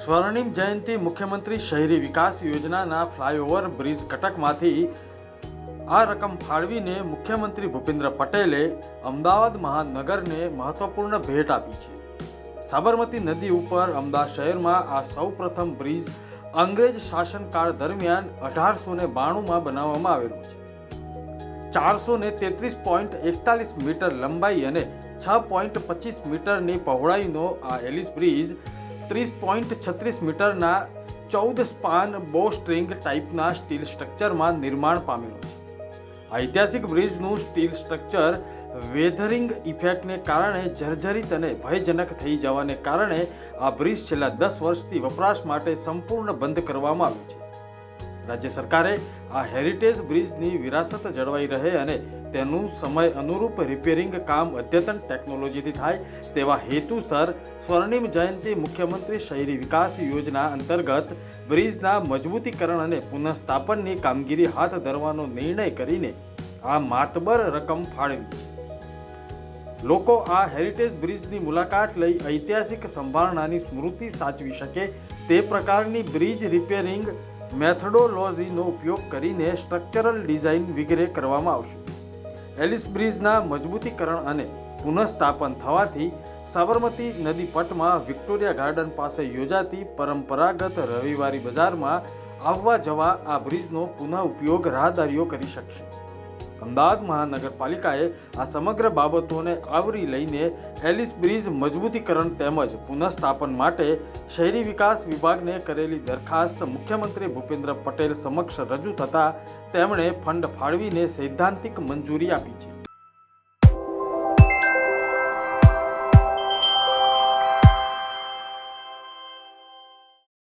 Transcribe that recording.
સ્વર્ણિમ જયંતિ મુખ્યમંત્રી શહેરી વિકાસ યોજનાના ફ્લાયઓવર બ્રિજ કટકમાંથી આ રકમ ફાળવીને મુખ્યમંત્રી ભૂપેન્દ્ર પટેલે અમદાવાદ મહાનગરને મહત્વપૂર્ણ ભેટ આપી છે. સાબરમતી નદી ઉપર અમદાવાદ શહેરમાં આ સૌપ્રથમ બ્રિજ અંગ્રેજ શાસનકાળ દરમિયાન અઢારસો ને બાણુંમાં બનાવવામાં આવેલું છે. ચારસો ને તેત્રીસ પોઈન્ટ એકતાલીસ મીટર લંબાઈ અને છ પોઈન્ટ પચીસ મીટરની પહોળાઈનો આ એલિસ બ્રિજ ત્રીસ પોઈન્ટ છત્રીસ મીટરના ચૌદ સ્પાન બો સ્ટ્રિંગ ટાઈપના સ્ટીલ સ્ટ્રક્ચરમાં નિર્માણ પામેલું છે. ઐતિહાસિક બ્રિજનું સ્ટીલ સ્ટ્રક્ચર વેધરિંગ ઇફેક્ટને કારણે જર્જરિત અને ભયજનક થઈ જવાને કારણે આ બ્રિજ છેલ્લા દસ વર્ષથી વપરાશ માટે સંપૂર્ણ બંધ કરવામાં આવ્યું છે. રાજ્ય સરકારે આ હેરિટેજ બ્રિજની વિરાસત જળવાઈ રહે અને તેનું સમય અનુરૂપ રિપેરિંગ કામ અદ્યતન ટેકનોલોજીથી થાય તેવા હેતુસર સ્વર્ણિમ જયંતિ મુખ્યમંત્રી શહેરી વિકાસ યોજના અંતર્ગત બ્રિજના મજબૂતીકરણ અને પુનઃસ્થાપનની કામગીરી હાથ ધરવાનો નિર્ણય કરીને આ માતબર રકમ ફાળવી છે. લોકો આ હેરિટેજ બ્રિજની મુલાકાત લઈ ઐતિહાસિક સંભાળનાની સ્મૃતિ સાચવી શકે તે પ્રકારની બ્રિજ રિપેરિંગ મેથડોલોજીનો ઉપયોગ કરીને સ્ટ્રક્ચરલ ડિઝાઇન વગેરે કરવામાં આવશે. એલિસ બ્રિજના મજબૂતીકરણ અને પુનઃસ્થાપન થવાથી સાબરમતી નદી પટમાં વિક્ટોરિયા ગાર્ડન પાસે યોજાતી પરંપરાગત રવિવારી બજારમાં આવવા જવા આ બ્રિજનો પુનઃ ઉપયોગ રાહદારીઓ કરી શકશે. અમદાવાદ મહાનગરપાલિકાએ આ સમગ્ર બાબતોને આવરી લઈને એલિસ બ્રિજ મજબૂતીકરણ તેમજ પુનઃસ્થાપન માટે શહેરી વિકાસ વિભાગને કરેલી દરખાસ્ત મુખ્યમંત્રી ભૂપેન્દ્ર પટેલ સમક્ષ રજૂ થતાં તેમણે ફંડ ફાળવીને સૈદ્ધાંતિક મંજૂરી આપી છે.